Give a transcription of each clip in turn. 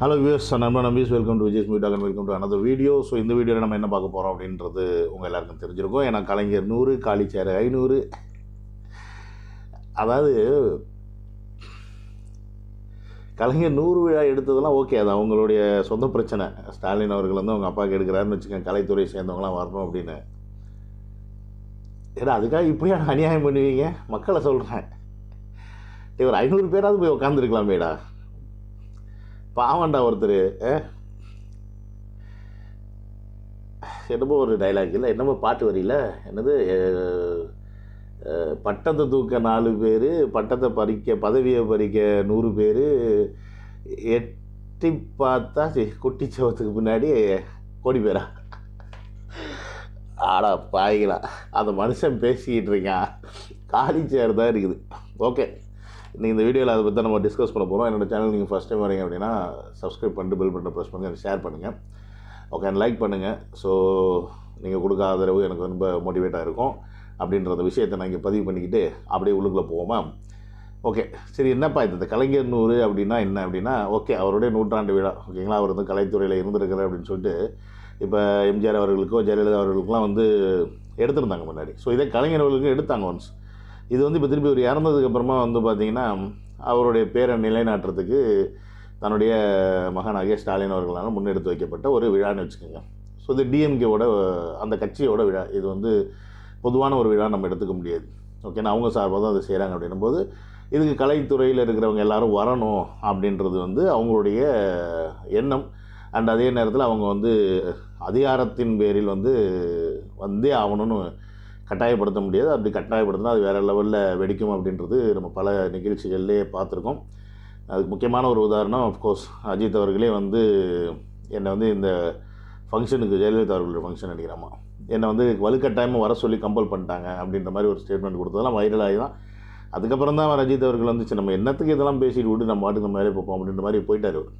Hello views நண்பர் நம்பீஸ். Welcome to Vijay meet and welcome to another video so இந்த வீடியோவில் நம்ம என்ன பார்க்க போகிறோம் அப்படின்றது உங்கள் எல்லாருக்கும் தெரிஞ்சிருக்கும். ஏன்னா கலைஞர் நூறு காலிச்சேர் ஐநூறு. அதாவது கலைஞர் நூறு விழா எடுத்ததெல்லாம் ஓகே அது அவங்களுடைய சொந்த பிரச்சனை. ஸ்டாலின் அவர்கள் வந்து அவங்க அப்பாவுக்கு எடுக்கிறாருன்னு வச்சுக்கோங்க கலைத்துறை சேர்ந்தவங்களாம் வரணும் அப்படின்னு. ஏன்னா அதுக்காக இப்படியா அநியாயம் பண்ணுவீங்க? மக்களை சொல்கிறேன் இவர் ஐநூறு பேராவது போய் உட்காந்துருக்கலாமேடா பாவண்டா ஒருத்தர் என்னமோ ஒரு டைலாக் இல்லை என்னமோ பாட்டு வரியில் என்னது பட்டத்தை தூக்க நாலு பேர் பட்டத்தை பறிக்க பதவியை பறிக்க நூறு பேர் எட்டி பார்த்தா குட்டி சவத்துக்கு முன்னாடி கோடி பேரா? ஆடா பாய்களா அந்த மனுஷன் பேசிக்கிட்டு இருக்கான். காலி சேர் தான் இருக்குது. ஓகே. இன்றைக்கி இந்த வீடியோவில் அதை பற்றி நம்ம டிஸ்கஸ் பண்ண போகிறோம் என்னோட சேனல் நீங்கள் ஃபஸ்ட் டைம் வரீங்க அப்படின்னா சப்ஸ்கிரைப் பண்ணிட்டு பில் பட்டனை ப்ரெஸ் பண்ணுங்கள் ஷேர் பண்ணுங்கள் ஓகே அண்ட் லைக் பண்ணுங்கள் ஸோ நீங்கள் கொடுக்க ஆதரவு எனக்கு ரொம்ப மோட்டிவேட்டாக இருக்கும். அப்படின்ற அந்த விஷயத்தை நான் இங்கே பதிவு பண்ணிக்கிட்டு அப்படியே உள்ளுக்குள்ளே போவோமா? ஓகே சரி என்னப்பா இது? இந்த கலைஞர் நூறு அப்படின்னா என்ன அப்படின்னா ஓகே அவருடைய நூற்றாண்டு விழா ஓகேங்களா அவர் வந்து கலைத்துறையில் இருந்திருக்கிறார் அப்படின்னு சொல்லிட்டு இப்போ எம்ஜிஆர் அவர்களுக்கோ ஜெயலலிதா அவர்களுக்கெல்லாம் வந்து எடுத்திருந்தாங்க முன்னாடி. ஸோ இதே கலைஞர் அவர்களுக்கும் எடுத்தாங்க ஒன்ஸ் இது வந்து இப்போ திருப்பி ஒரு இறந்ததுக்கப்புறமா வந்து பார்த்திங்கன்னா அவருடைய பேரை நிலைநாட்டுறதுக்கு தன்னுடைய மகனாகிய ஸ்டாலின் அவர்களால் முன்னெடுத்து வைக்கப்பட்ட ஒரு விழான்னு வச்சுக்கோங்க. ஸோ இது டிஎம்கேவோட அந்த கட்சியோட விழா. இது வந்து பொதுவான ஒரு விழா நம்ம எடுத்துக்க முடியாது. ஓகேனா அவங்க சார்பாக தான் அதை செய்கிறாங்க அப்படின்னும் போது இதுக்கு கலைத்துறையில் இருக்கிறவங்க எல்லாரும் வரணும் அப்படின்றது வந்து அவங்களுடைய எண்ணம். அண்ட் அதே நேரத்தில் அவங்க வந்து அதிகாரத்தின் பேரில் வந்து வந்தே ஆகணும்னு கட்டாயப்படுத்த முடியாது. அப்படி கட்டாயப்படுத்தினா அது வேறு லெவலில் வெடிக்கும் அப்படின்றது நம்ம பல நிகழ்ச்சிகள்லேயே பார்த்துருக்கோம். அதுக்கு முக்கியமான ஒரு உதாரணம் அஃப்கோர்ஸ் அஜித் அவர்களே வந்து என்னை வந்து இந்த ஃபங்க்ஷனுக்கு ஜெயலலிதா அவர்களுடைய ஃபங்க்ஷன் நினைக்கிறாமா என்னை வந்து வலுக்கட்டாயமாக வர சொல்லி கம்பல் பண்ணிட்டாங்க அப்படின்ற மாதிரி ஒரு ஸ்டேட்மெண்ட் கொடுத்ததெல்லாம் வைரல் ஆகி தான். அதுக்கப்புறம் தான் அஜித் அவர்கள் வந்துச்சு நம்ம என்னத்துக்கு இதெல்லாம் பேசிட்டு விட்டு நம்ம பாட்டுக்கு நம்ம வேலையை பார்ப்போம் அப்படின்ற மாதிரி போயிட்டார் அவர்.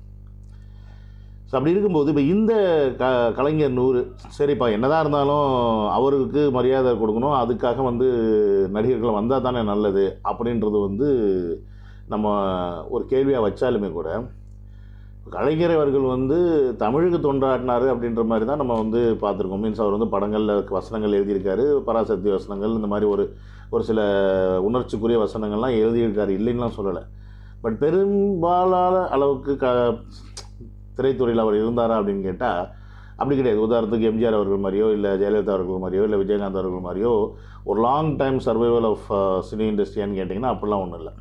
ஸோ அப்படி இருக்கும்போது இப்போ இந்த க கலைஞர் நூறு சரிப்பா என்னதான் இருந்தாலும் அவருக்கு மரியாதை கொடுக்கணும் அதுக்காக வந்து நடிகர்கள் வந்தால் தானே நல்லது அப்படின்றது வந்து நம்ம ஒரு கேள்வியாக வச்சாலுமே கூட கலைஞர் அவர்கள் வந்து தமிழுக்கு தொண்டாட்டினார் அப்படின்ற மாதிரி தான் நம்ம வந்து பார்த்துருக்கோம். மீன்ஸ் அவர் வந்து படங்களில் வசனங்கள் எழுதியிருக்காரு பராசக்தி வசனங்கள் இந்த மாதிரி ஒரு ஒரு சில உணர்ச்சிக்குரிய வசனங்கள்லாம் எழுதியிருக்காரு இல்லைன்னுலாம் சொல்லலை. பட் பெரும்பாலான அளவுக்கு க திரைத்துறையில் அவர் இருந்தாரா அப்படின்னு கேட்டால் அப்படி கிடையாது. உதாரணத்துக்கு எம்ஜிஆர் அவர்கள் மாதிரியோ இல்லை ஜெயலலிதா அவர்கள் மாதிரியோ இல்லை விஜயகாந்த் அவர்கள் மாதிரியோ ஒரு long time survival of cine இண்டஸ்ட்ரியான்னு கேட்டிங்கன்னா அப்படிலாம் ஒன்றும் இல்லை.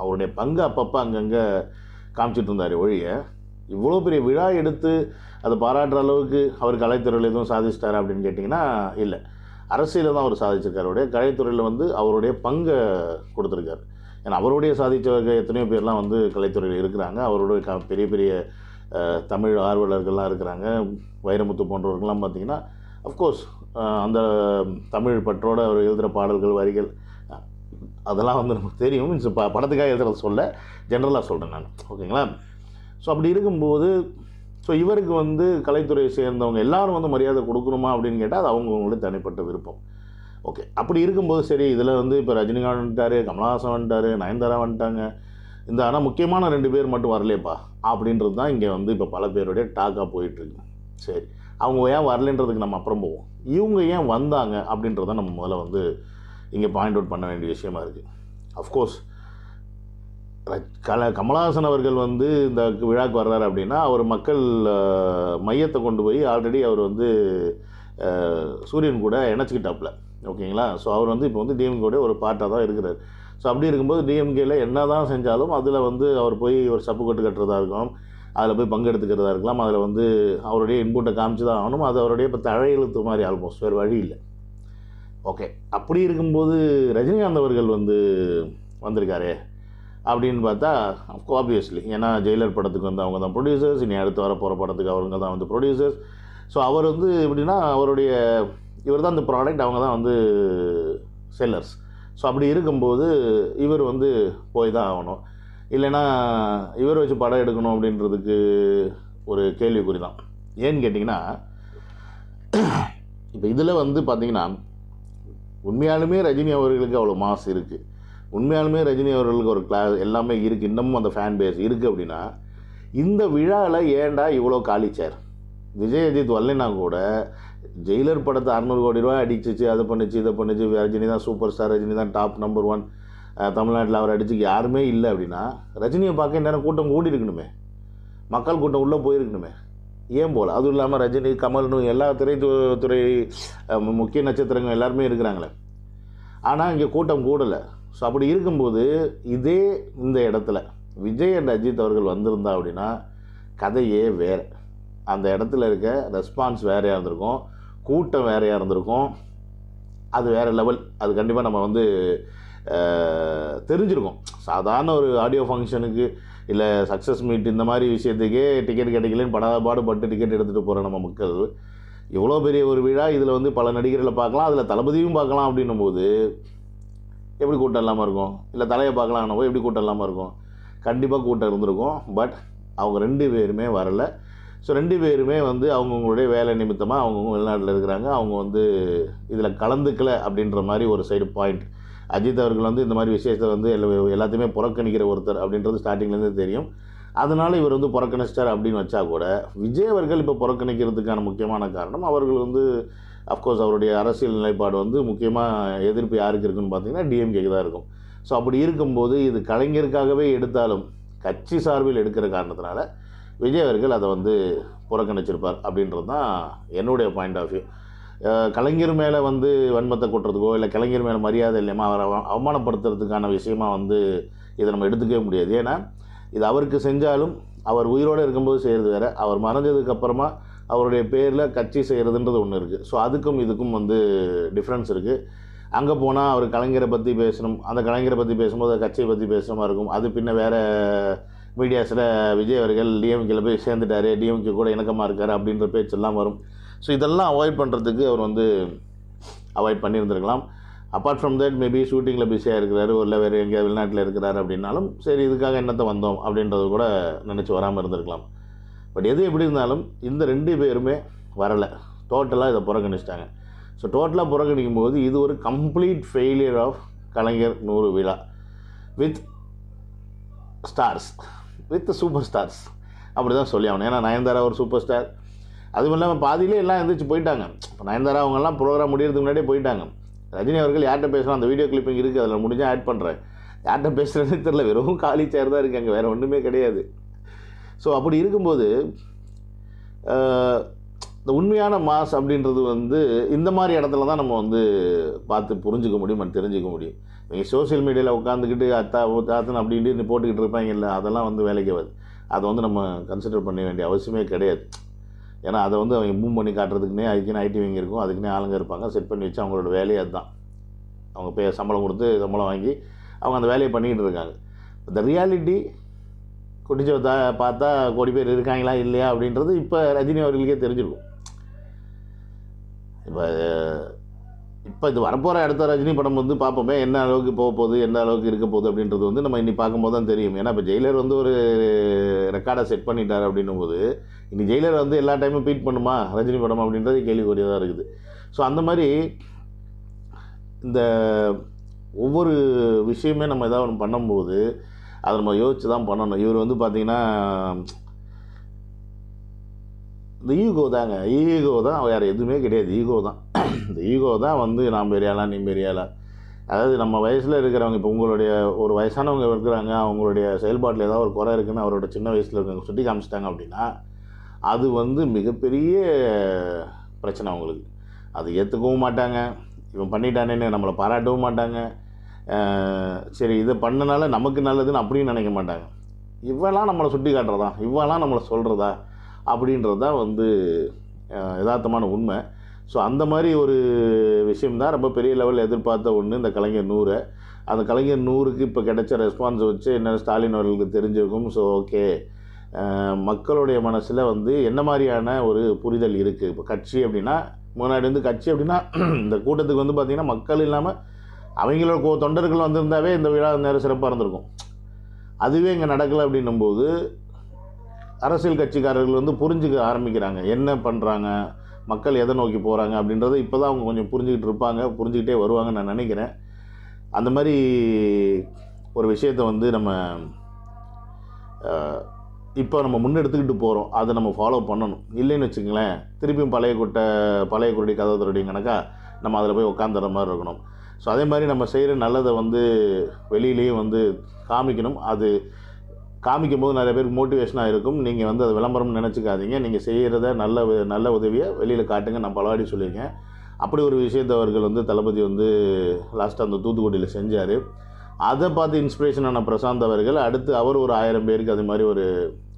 அவருடைய பங்கு அப்பப்போ அங்கங்கே காமிச்சிட்டு இருந்தார் ஒழிய இவ்வளோ பெரிய விழா எடுத்து அதை பாராட்டுற அளவுக்கு அவர் கலைத்துறையில் எதுவும் சாதிச்சிட்டாரா அப்படின்னு கேட்டிங்கன்னா இல்லை. அரசியலில் தான் அவர் சாதிச்சிருக்காரு. அவருடைய கலைத்துறையில் வந்து அவருடைய பங்கை கொடுத்துருக்காரு. ஏன்னா அவருடைய சாதித்தவர்கள் எத்தனையோ பேர்லாம் வந்து கலைத்துறையில் இருக்கிறாங்க. அவருடைய க பெரிய பெரிய தமிழ் ஆர்வலர்கள்லாம் இருக்கிறாங்க. வைரமுத்து போன்றவர்கள்லாம் பார்த்திங்கன்னா அஃப்கோர்ஸ் அந்த தமிழ் பற்றோடு அவர் எழுதுகிற பாடல்கள் வரிகள் அதெல்லாம் வந்து நமக்கு தெரியும். மீன்ஸ் ப படத்துக்காக எழுதுறத சொல்ல ஜென்ரலாக சொல்கிறேன் நான். ஓகேங்களா? ஸோ அப்படி இருக்கும்போது ஸோ இவருக்கு வந்து கலைத்துறையை சேர்ந்தவங்க எல்லாரும் வந்து மரியாதை கொடுக்கணுமா அப்படின்னு கேட்டால் அது அவங்கவுங்களுடைய தனிப்பட்ட விருப்பம். ஓகே அப்படி இருக்கும்போது சரி இதில் வந்து இப்போ ரஜினிகாந்த் வந்துட்டாரு கமலஹாசன் வந்துட்டார் நயன்தாரா வந்துட்டாங்க. இந்த ஆனால் முக்கியமான ரெண்டு பேர் மட்டும் வரலேப்பா அப்படின்றது தான் இங்கே வந்து இப்போ பல பேருடைய டாக்காக போயிட்டுருக்கு சரி அவங்க ஏன் வரலன்றதுக்கு நம்ம அப்புறம் போவோம். இவங்க ஏன் வந்தாங்க அப்படின்றத நம்ம முதல்ல வந்து இங்கே பாயிண்ட் அவுட் பண்ண வேண்டிய விஷயமா இருக்குது அஃப்கோர்ஸ் கல கமலஹாசன் அவர்கள் வந்து இந்த விழாக்கு வர்றாரு அப்படின்னா அவர் மக்கள் மையத்தை கொண்டு போய் ஆல்ரெடி அவர் வந்து சூரியன் கூட இணைச்சிக்கிட்டாப்புல. ஓகேங்களா ஸோ அவர் வந்து இப்போ வந்து டிஎம்கேடைய ஒரு பார்ட்டாக தான் இருக்கிறார். ஸோ அப்படி இருக்கும்போது டிஎம்கேல என்ன தான் செஞ்சாலும் அதில் வந்து அவர் போய் ஒரு சப்பு கட்டு கட்டுறதா இருக்கும். அதில் போய் பங்கெடுத்துக்கிறதா இருக்கலாம். அதில் வந்து அவருடைய இன்புட்டை காமிச்சு தான் ஆகணும். அது அவருடைய இப்போ தழையெழுத்து மாதிரி ஆல்மோஸ்ட் வேறு வழி இல்லை. ஓகே அப்படி இருக்கும்போது ரஜினிகாந்த் அவர்கள் வந்து வந்திருக்காரே அப்படின்னு பார்த்தா ஆப்வியஸ்லி ஏன்னா ஜெயிலர் படத்துக்கு வந்து அவங்க தான் ப்ரொடியூசர்ஸ் இனி அடுத்து வர போகிற படத்துக்கு அவங்க தான் வந்து ப்ரொடியூசர்ஸ் ஸோ அவர் வந்து எப்படின்னா அவருடைய இவர் தான் இந்த ப்ராடக்ட் அவங்க தான் வந்து செல்லர்ஸ் ஸோ அப்படி இருக்கும்போது இவர் வந்து போய் தான் ஆகணும். இல்லைன்னா இவர் வச்சு படம் எடுக்கணும் அப்படின்றதுக்கு ஒரு கேள்விக்குறி தான். ஏன்னு கேட்டிங்கன்னா இப்போ இதில் வந்து பார்த்தீங்கன்னா உண்மையாலுமே ரஜினி அவர்களுக்கு அவ்வளோ மாஸ் இருக்குது உண்மையாலுமே ரஜினி அவர்களுக்கு ஒரு கிளாஸ் எல்லாமே இருக்குது இன்னமும் அந்த ஃபேன் பேஸ் இருக்குது அப்படின்னா இந்த விழாவில் ஏண்டா இவ்வளோ காலி விஜய் அஜித் வரலைன்னா கூட ஜெயிலர் படத்தை அறநூறு கோடி ரூபாய் அடிச்சிச்சு அதை பண்ணுச்சு இதை பண்ணுச்சு ரஜினி தான் சூப்பர் ஸ்டார் ரஜினி தான் டாப் நம்பர் ஒன் தமிழ்நாட்டில் அவர் அடிச்சு யாருமே இல்லை அப்படின்னா ரஜினியை பார்க்க நேரம் கூட்டம் கூடி இருக்கணுமே. மக்கள் கூட்டம் உள்ளே போயிருக்கணுமே. ஏன் போல்? அதுவும் இல்லாமல் ரஜினி கமல்னு எல்லா திரை துறை மு- முக்கிய நட்சத்திரங்கள் எல்லாருமே இருக்கிறாங்களே. ஆனால் இங்கே கூட்டம் கூடலை. ஸோ அப்படி இருக்கும்போது இதே இந்த இடத்துல விஜய் அண்ட் அஜித் அவர்கள் வந்திருந்தா அப்படின்னா கதையே வேறு. அந்த இடத்துல இருக்க ரெஸ்பான்ஸ் வேறையாக இருந்திருக்கும். கூட்டம் வேறையாக இருந்திருக்கும். அது வேறு லெவல் அது கண்டிப்பாக நம்ம வந்து தெரிஞ்சிருக்கோம். சாதாரண ஒரு ஆடியோ ஃபங்க்ஷனுக்கு இல்லை சக்ஸஸ் மீட் இந்த மாதிரி விஷயத்துக்கே டிக்கெட் கிடைக்கலன்னு படாத பாடுபட்டு டிக்கெட் எடுத்துகிட்டு போகிற நம்ம மக்கள் இவ்வளோ பெரிய ஒரு விழா இதில் வந்து பல நடிகர்களை பார்க்கலாம் அதில் தளபதியும் பார்க்கலாம் அப்படின்னும் போது எப்படி கூட்டம் இல்லாமல் இருக்கும்? இல்லை தலையை பார்க்கலாம் போது எப்படி கூட்டம் இல்லாமல் இருக்கும்? கண்டிப்பாக கூட்டம் இருந்திருக்கும். பட் அவங்க ரெண்டு பேருமே வரல. ஸோ ரெண்டு பேருமே வந்து அவங்கவுங்களுடைய வேலை நிமித்தமாக அவங்கவுங்க வெளிநாட்டில் இருக்கிறாங்க. அவங்க வந்து இதில் கலந்துக்கல அப்படின்ற மாதிரி ஒரு சைடு பாயிண்ட் அஜித் அவர்கள் வந்து இந்த மாதிரி விஷயத்தை வந்து எல்லா எல்லாத்தையுமே புறக்கணிக்கிற ஒருத்தர் அப்படின்றது ஸ்டார்டிங்லேருந்து தெரியும். அதனால் இவர் வந்து புறக்கணிச்சிட்டார் அப்படின்னு வச்சா கூட விஜய் அவர்கள் இப்போ புறக்கணிக்கிறதுக்கான முக்கியமான காரணம் அவர்கள் வந்து அஃப்கோர்ஸ் அவருடைய அரசியல் நிலைப்பாடு வந்து முக்கியமாக எதிர்ப்பு யாருக்கு இருக்குன்னு பார்த்தீங்கன்னா டிஎம்கேக்கு தான் இருக்கும். ஸோ அப்படி இருக்கும்போது இது கலைஞருக்காகவே எடுத்தாலும் கட்சி சார்பில் எடுக்கிற காரணத்தினால விஜய் அவர்கள் அதை வந்து புறக்கணிச்சிருப்பார் அப்படின்றது தான் என்னுடைய பாயிண்ட் ஆஃப் வியூ கலைஞர் மேலே வந்து வன்மத்தை கொட்டுறதுக்கோ இல்லை கலைஞர் மேலே மரியாதை இல்லையமா அவரை அவ- அவமானப்படுத்துறதுக்கான விஷயமா வந்து இதை நம்ம எடுத்துக்கவே முடியாது. ஏன்னா இது அவருக்கு செஞ்சாலும் அவர் உயிரோடு இருக்கும்போது செய்கிறது வேறு அவர் மறைஞ்சதுக்கப்புறமா அவருடைய பேரில் கட்சி செய்கிறதுன்றது ஒன்று இருக்குது ஸோ அதுக்கும் இதுக்கும் வந்து டிஃப்ரென்ஸ் இருக்குது அங்கே போனால் அவர் கலைஞரை பற்றி பேசணும் அந்த கலைஞரை பற்றி பேசும்போது கட்சியை பற்றி பேசுகிற மாதிரி இருக்கும் அது பின்ன வேறு மீடியாஸில் விஜய் அவர்கள் டிஎம்கேல போய் சேர்ந்துட்டார் டிஎம்கே கூட இணக்கமாக இருக்கார் அப்படின்ற பேச்செல்லாம் வரும். ஸோ இதெல்லாம் அவாய்ட் பண்ணுறதுக்கு அவர் வந்து அவாய்ட் பண்ணியிருந்திருக்கலாம். அப்பார்ட் ஃப்ரம் தட் மேபி ஷூட்டிங்கில் பிஸியாக இருக்கிறாரு இல்லை வேறு எங்கேயாவது வெளிநாட்டில் இருக்கிறாரு அப்படின்னாலும் சரி இதுக்காக என்னத்தை வந்தோம் அப்படின்றது கூட நினச்சி வராமல் இருந்திருக்கலாம். பட் எது எப்படி இருந்தாலும் இந்த ரெண்டு பேருமே வரலை. டோட்டலாக இதை புறக்கணிச்சிட்டாங்க. ஸோ டோட்டலாக புறக்கணிக்கும் போது இது ஒரு கம்ப்ளீட் ஃபெயிலியர் ஆஃப் கலைஞர் நூறு விழா with stars with super stars அப்படி தான் சொல்லி ஆகணும். ஏன்னா நயன்தாரா ஒரு சூப்பர் ஸ்டார் அதுவும் இல்லாமல் பாதியிலே எல்லாம் எழுந்திரிச்சு போயிட்டாங்க. இப்போ நயன்தாரா அவங்கெல்லாம் ப்ரோக்ராம் முடியறதுக்கு முன்னாடியே போயிட்டாங்க. ரஜினி அவர்கள் யார்கிட்ட பேசுகிறோம் அந்த வீடியோ கிளிப்பிங் இருக்குது அதில் முடிஞ்சால் ஆட் பண்ணுறேன் யார்கிட்ட பேசுகிறேன்னு தெரில வெறும் காலி சேர் தான் இருக்காங்க வேறு ஒன்றுமே கிடையாது. ஸோ அப்படி இருக்கும்போது இந்த உண்மையான மாஸ் அப்படின்றது வந்து இந்த மாதிரி இடத்துல தான் நம்ம வந்து பார்த்து புரிஞ்சுக்க முடியும் and தெரிஞ்சுக்க முடியும். நீங்கள் சோஷியல் மீடியாவில் உட்காந்துக்கிட்டு அத்தா தாத்தன் அப்படின்ட்டு போட்டுக்கிட்டு இருப்பாங்கல்ல அதெல்லாம் வந்து வேலைக்கு வருது. அதை வந்து நம்ம கன்சிடர் பண்ண வேண்டிய அவசியமே கிடையாது. ஏன்னா அதை வந்து அவங்க மூவ் பண்ணி காட்டுறதுக்குனே அதுக்குன்னு ஐடி விங் இருக்கும். அதுக்குன்னே ஆளுங்க இருப்பாங்க. செட் பண்ணி வச்சு அவங்களோட வேலையை அதுதான். அவங்க பே சம்பளம் கொடுத்து சம்பளம் வாங்கி அவங்க அந்த வேலையை பண்ணிக்கிட்டு இருக்காங்க. இந்த ரியாலிட்டி குடிச்சு தா பார்த்தா கோடி பேர் இருக்காங்களா இல்லையா அப்படின்றது இப்போ ரஜினி அவர்களுக்கே தெரிஞ்சிருக்கும். இப்போ இப்போ இது வரப்போகிற அடுத்த ரஜினி படம் வந்து பார்ப்போமே என்ன அளவுக்கு போக போகுது என்ன அளவுக்கு இருக்க போகுது அப்படின்றது வந்து நம்ம இன்னி பார்க்கும்போது தான் தெரியும். ஏன்னா இப்போ ஜெயிலர் வந்து ஒரு ரெக்கார்டை செட் பண்ணிட்டார் அப்படின்னும் போது இனி ஜெயிலர் வந்து எல்லா டைமும் பீட் பண்ணுமா? ரஜினி படம் அப்படின்றது கேள்விக்குரியதாக இருக்குது. ஸோ அந்த மாதிரி இந்த ஒவ்வொரு விஷயமே நம்ம ஏதாவது ஒன்று பண்ணும்போது அதை நம்ம யோசித்து தான் பண்ணணும். இவர் வந்து பார்த்திங்கன்னா இந்த ஈகோ தாங்க. ஈகோ தான் வேறு எதுவுமே கிடையாது. ஈகோ தான். இந்த ஈகோ தான் வந்து நான் பெரியாளா நீ பெரியாளா? அதாவது நம்ம வயசில் இருக்கிறவங்க இப்போ உங்களுடைய ஒரு வயசானவங்க இருக்கிறாங்க அவங்களுடைய செயல்பாட்டில் ஏதாவது ஒரு குறை இருக்குன்னு அவரோட சின்ன வயசில் இருக்கவங்க சுட்டி காமிச்சிட்டாங்க அப்படின்னா அது வந்து மிகப்பெரிய பிரச்சனை அவங்களுக்கு. அது ஏற்றுக்கவும் மாட்டாங்க. இவன் பண்ணிட்டானேன்னு நம்மளை பாராட்டவும் மாட்டாங்க. சரி இதை பண்ணனால நமக்கு நல்லதுன்னு அப்படியும் நினைக்க மாட்டாங்க. இவெல்லாம் நம்மளை சுட்டி காட்டுறதா? இவெல்லாம் நம்மளை சொல்கிறதா அப்படின்றது தான் வந்து யதார்த்தமான உண்மை. ஸோ அந்த மாதிரி ஒரு விஷயம்தான் ரொம்ப பெரிய லெவலில் எதிர்பார்த்த ஒன்று இந்த கலைஞர் நூறை. அந்த கலைஞர் நூறுக்கு இப்போ கிடைச்ச ரெஸ்பான்ஸ் வச்சு என்ன ஸ்டாலின் அவர்களுக்கு தெரிஞ்சிருக்கும். ஸோ ஓகே மக்களுடைய மனசில் வந்து என்ன மாதிரியான ஒரு புரிதல் இருக்குது இப்போ கட்சி அப்படின்னா முன்னாடி வந்து கட்சி அப்படின்னா இந்த கூட்டத்துக்கு வந்து பார்த்திங்கன்னா மக்கள் இல்லாமல் அவங்களோட கோ- தொண்டர்கள் வந்திருந்தாவே இந்த விழா நேரம் சிறப்பாக இருந்திருக்கும். அதுவே இங்கே நடக்கலை அப்படின்னும்போது அரசியல் கட்சிக்காரர்கள் வந்து புரிஞ்சுக்க ஆரம்பிக்கிறாங்க. என்ன பண்ணுறாங்க மக்கள் எதை நோக்கி போகிறாங்க அப்படின்றத இப்போ தான் அவங்க கொஞ்சம் புரிஞ்சுக்கிட்டு இருப்பாங்க புரிஞ்சுக்கிட்டே வருவாங்கன்னு நான் நினைக்கிறேன். அந்த மாதிரி ஒரு விஷயத்தை வந்து நம்ம இப்போ நம்ம முன்னெடுத்துக்கிட்டு போகிறோம் அதை நம்ம ஃபாலோ பண்ணணும். இல்லைன்னு வச்சுங்களேன் திருப்பியும் பழைய குட்டை பழைய குருடி கதை திருடி கணக்கா நம்ம அதில் போய் உட்காந்துற மாதிரி இருக்கணும். ஸோ அதே மாதிரி நம்ம செய்கிற நல்லதை வந்து வெளியிலேயும் வந்து காமிக்கணும். அது காமிக்கும் போது நிறைய பேருக்கு மோட்டிவேஷனாக இருக்கும். நீங்கள் வந்து அதை விளம்பரம்னு நினச்சிக்காதீங்க. நீங்கள் செய்கிறத நல்ல நல்ல உதவியை வெளியில் காட்டுங்க. நான் பலவாடி சொல்லியிருக்கேன். அப்படி ஒரு விஷயத்தை அவர்கள் வந்து தளபதி வந்து லாஸ்ட்டாக அந்த தூத்துக்குடியில் செஞ்சார். அதை பார்த்து இன்ஸ்பிரேஷன் ஆன பிரசாந்த் அவர்கள் அடுத்து அவர் ஒரு ஆயிரம் பேருக்கு அது மாதிரி ஒரு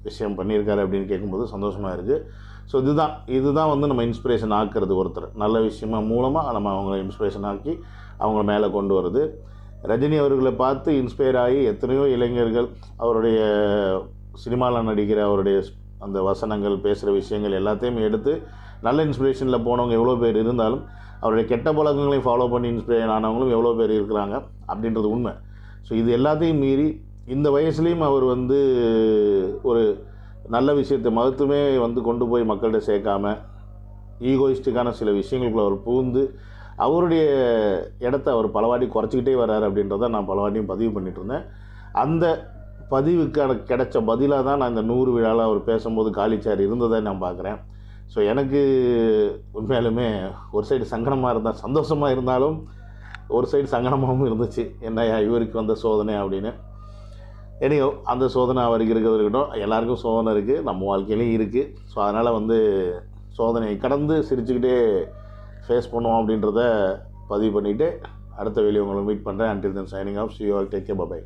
விஷயம் பண்ணியிருக்காரு அப்படின்னு கேட்கும்போது சந்தோஷமாக இருக்குது ஸோ இதுதான். இதுதான் வந்து நம்ம இன்ஸ்பிரேஷன் ஆக்குறது ஒருத்தர். நல்ல விஷயமா மூலமாக நம்ம அவங்கள இன்ஸ்பிரேஷன் ஆக்கி அவங்கள மேலே கொண்டு வருது ரஜினி அவர்களை பார்த்து இன்ஸ்பயர் ஆகி எத்தனையோ இளைஞர்கள் அவருடைய சினிமாவில் நடிக்கிற அவருடைய அந்த வசனங்கள் பேசுகிற விஷயங்கள் எல்லாத்தையும் எடுத்து நல்ல இன்ஸ்பிரேஷனில் போனவங்க எவ்வளோ பேர் இருந்தாலும் அவருடைய கெட்ட பழக்கங்களையும் ஃபாலோ பண்ணி இன்ஸ்பிரேஷன் ஆனவங்களும் எவ்வளோ பேர் இருக்கிறாங்க அப்படின்றது உண்மை. ஸோ இது எல்லாத்தையும் மீறி இந்த வயசுலேயும் அவர் வந்து ஒரு நல்ல விஷயத்தை மகத்துவமே வந்து கொண்டு போய் மக்கள்கிட்ட சேர்க்காம ஈகோயிஸ்டிக்கான சில விஷயங்களுக்குள்ள அவர் பூந்து அவருடைய இடத்த அவர் பலவாட்டி குறைச்சிக்கிட்டே வர்றாரு அப்படின்றத நான் பலவாட்டியும் பதிவு பண்ணிகிட்டு இருந்தேன். அந்த பதிவுக்கான கிடைச்ச பதிலாக தான் நான் இந்த நூறு விழாவில் அவர் பேசும்போது காலிச்சார் இருந்ததை நான் பார்க்குறேன். ஸோ எனக்கு உண்மையாலுமே ஒரு சைடு சங்கடமாக இருந்தால் சந்தோஷமாக இருந்தாலும் ஒரு சைடு சங்கடமாகவும் இருந்துச்சு. என்னய்யா இவருக்கு வந்த சோதனை அப்படின்னு. எனியோ அந்த சோதனை அவருக்கு இருக்கிறது இருக்கட்டும் எல்லாருக்கும் சோதனை இருக்குது நம்ம வாழ்க்கையிலையும் இருக்குது ஸோ அதனால் வந்து சோதனையை கடந்து சிரிச்சுக்கிட்டே ஃபேஸ் பண்ணுவோம் அப்படின்றத பதிவு பண்ணிவிட்டு அடுத்த வெளியே உங்களை மீட் பண்ணுறேன் until then signing off see all take care bye bye